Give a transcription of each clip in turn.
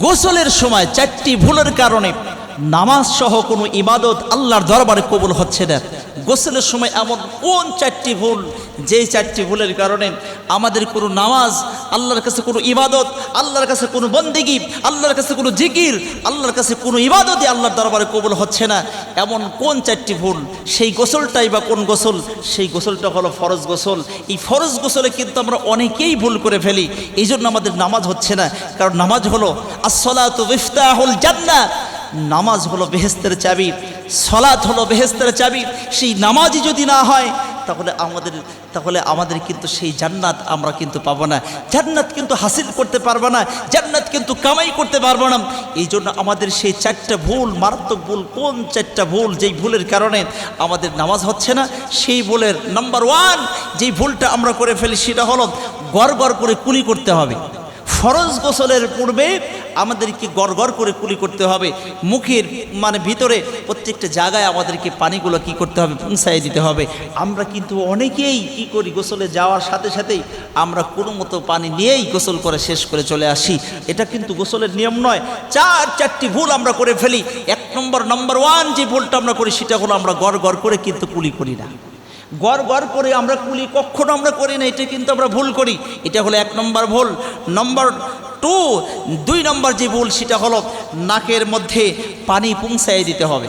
গোসলের সময় চারটি ভুলের কারণে নামাজ সহ কোনো ইবাদত আল্লাহর দরবারে কবুল হচ্ছে না। গোসলের সময় এমন কোন চারটি ভুল? যেই চারটি ভুলের কারণে আমাদের কোনো নামাজ, আল্লাহর কাছে কোনো ইবাদত, আল্লাহর কাছে কোনো বন্দিগি, আল্লাহর কাছে কোনো জিকির, আল্লাহর কাছে কোনো ইবাদতই আল্লাহর দরবারে কবুল হচ্ছে না। এমন কোন চারটি ভুল? সেই গোসলটাই বা কোন গোসল? সেই গোসলটা হলো ফরজ গোসল। এই ফরজ গোসলে কিন্তু আমরা অনেকেই ভুল করে ফেলি। এই জন্য আমাদের নামাজ হচ্ছে না। কারণ নামাজ হলো আসলাত ইফতাহুল জান্নাত নামাজ হলো বেহেস্তের চাবি। সলাৎ হলো বেহেস্তের চাবি। সেই নামাজই যদি না হয়, তাহলে আমাদের তাহলে আমাদের কিন্তু সেই জান্নাত আমরা কিন্তু পাবো না। জান্নাত কিন্তু হাসিল করতে পারব না, জান্নাত কিন্তু কামাই করতে পারব না। এই জন্য আমাদের সেই চারটা ভুল, মারাত্মক ভুল, কোন চারটা ভুল, যেই ভুলের কারণে আমাদের নামাজ হচ্ছে না, সেই ভুলের নাম্বার ওয়ান যেই ভুলটা আমরা করে ফেলি, সেটা হলো গড় গড় করে কুলি করতে হবে। ফরজ গোসলের পূর্বে আমাদেরকে গড় করে কুলি করতে হবে। মুখের মানে ভিতরে প্রত্যেকটা জায়গায় আমাদেরকে পানিগুলো কি করতে হবে পৌঁছাই দিতে হবে। আমরা কিন্তু অনেকেই কি করি, গোসলে যাওয়ার সাথে সাথেই আমরা কোনো মতো পানি নিয়েই গোসল করে শেষ করে চলে আসি। এটা কিন্তু গোসলের নিয়ম নয়। চার, চারটি ভুল আমরা করে ফেলি। এক নম্বর নম্বর ওয়ান যে ভুলটা আমরা করি, সেটা হলো আমরা গড় গড় করে কিন্তু কুলি করি না। গড় গড় করে আমরা কুলি কখনো আমরা করি না, এটা কিন্তু আমরা ভুল করি। এটা হলো এক নম্বর ভুল। নম্বর টু দুই নম্বর যে ভুল, সেটা হলো নাকের মধ্যে পানি পৌঁছাই দিতে হবে।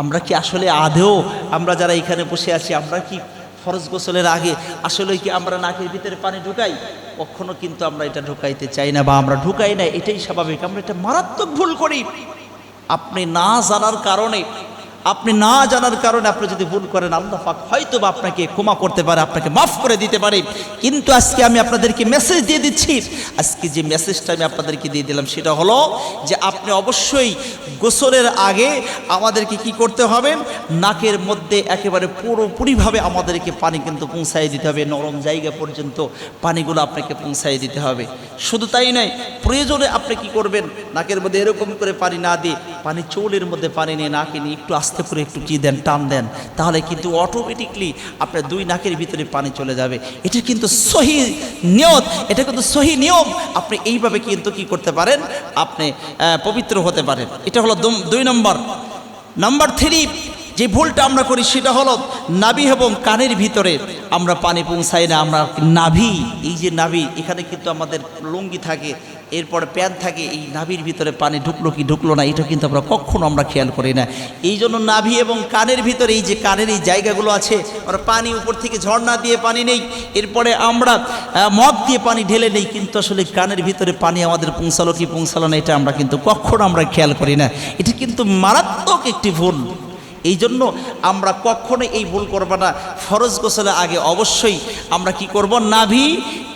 আমরা কি আসলে আদেও আমরা যারা এখানে বসে আছি, আমরা কি ফরজ গোসলের আগে আসলে কি আমরা নাকের ভিতরে পানি ঢুকাই? কখনো কিন্তু আমরা এটা ঢুকাইতে চাই না বা আমরা ঢুকাই না, এটাই স্বাভাবিক। আমরা এটা মারাত্মক ভুল করি। আপনি না জানার কারণে আপনি না জানার কারণে আপনি যদি ভুল করেন, আল্লাহ পাক হয়তো বা আপনাকে ক্ষমা করতে পারে, আপনাকে মাফ করে দিতে পারে। কিন্তু আজকে আমি আপনাদেরকে মেসেজ দিয়ে দিচ্ছি। আজকে যে মেসেজটা আমি আপনাদেরকে দিয়ে দিলাম, সেটা হলো যে আপনি অবশ্যই গোসলের আগে আমাদেরকে কি করতে হবে? নাকের মধ্যে একেবারে পুরোপুরিভাবে আমাদেরকে পানি কিন্তু পৌঁছাই দিতে হবে। নরম জায়গা পর্যন্ত পানিগুলো আপনাকে পৌঁছাই দিতে হবে। শুধু তাই নয়, প্রয়োজনে আপনি কি করবেন? নাকের মধ্যে এরকম করে পানি না দিয়ে, পানি চৌলের মধ্যে পানি নিয়ে নাকে নিয়ে একটু আস্তে করে একটু কি দেন, টান দেন, তাহলে কিন্তু অটোমেটিকলি আপনার দুই নাকের ভিতরে পানি চলে যাবে। এটা কিন্তু সহি নিয়ত, এটা কিন্তু সহি নিয়ম। আপনি এইভাবে কিন্তু কি করতে পারেন? আপনি পবিত্র হতে পারেন। এটা হলো দুই নম্বর। নাম্বার থ্রি যে ভুলটা আমরা করি সেটা হলো নাভি এবং কানের ভিতরে আমরা পানি পৌঁছাই না, আমরা নাভি, এই যে নাভি, এখানে কিন্তু আমাদের লুঙ্গি থাকে, এরপরে প্যান্ট থাকে, এই নাভির ভিতরে পানি ঢুকলো কি ঢুকলো না, এটা কিন্তু আমরা কখনো আমরা খেয়াল করি না। এই জন্য নাভি এবং কানের ভিতরে এই যে কানের এই জায়গাগুলো আছে, আমরা পানি উপর থেকে ঝর্ণা দিয়ে পানি নেই, এরপরে আমরা মগ দিয়ে পানি ঢেলে নেই, কিন্তু আসলে কানের ভিতরে পানি আমাদের পৌঁছালো কি পৌঁছালো না, এটা আমরা কিন্তু কখনো আমরা খেয়াল করি না। এটা কিন্তু মারাত্মক একটি ভুল। এই জন্য আমরা কখনো এই ভুল করব না। ফরজ গোসলের আগে অবশ্যই আমরা কি করব? নাভি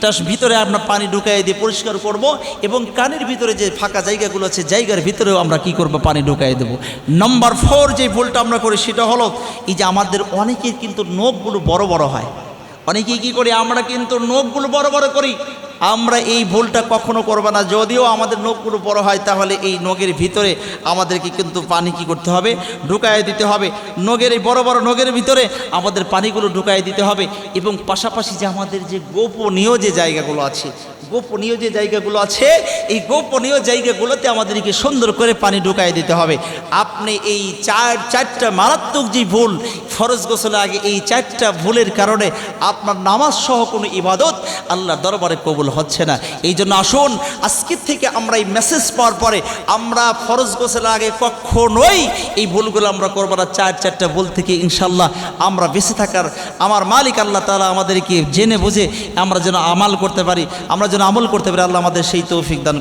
তার ভিতরে আমরা পানি ঢুকাই দিয়ে পরিষ্কার করব এবং কানের ভিতরে যে ফাঁকা জায়গাগুলো আছে, জায়গার ভিতরেও আমরা কি করব? পানি ঢুকাই দেব। নম্বর ফোর যে ভুলটা আমরা করি সেটা হলো এই যে আমাদের অনেকের কিন্তু নখগুলো বড় বড় হয়। অনেকেই কি করি? আমরা কিন্তু নখগুলো বড় বড় করি। আমরা এই ভুলটা কখনো করব না। যদিও আমাদের নখগুলো বড় হয়, তাহলে এই নখের ভিতরে আমাদেরকে কিন্তু পানি কি করতে হবে? ঢুকায় দিতে হবে। নখের এই বড় বড় নখের ভিতরে আমাদের পানিগুলো ঢুকায় দিতে হবে এবং পাশাপাশি যে আমাদের যে গোপনীয় যে জায়গাগুলো আছে, গোপনীয় যে জায়গাগুলো আছে, এই গোপনীয় জায়গাগুলোতে আমাদেরকে সুন্দর করে পানি ঢুকায় দিতে হবে। আপনি এই চার, চারটা মারাত্মক যে ভুল ফরজ গোসলের আগে এই চারটা ভুলের কারণে আপনার নামাজ সহ কোনো ইবাদত আল্লাহ দরবারে কবুল হচ্ছে না। এই জন্য আসুন, আজকের থেকে আমরা এই মেসেজ পাওয়ার পরে আমরা ফরজ গোসলের আগে কখনোই এই ভুলগুলো আমরা করব না। চার, চারটা ভুল থেকে ইনশাল্লাহ আমরা বেঁচে থাকার, আমার মালিক আল্লাহ তালা আমাদেরকে জেনে বুঝে আমরা যেন আমাল করতে পারি, আমরা যেন আমল করতে পারি, আল্লাহ আমাদের সেই তৌফিক দান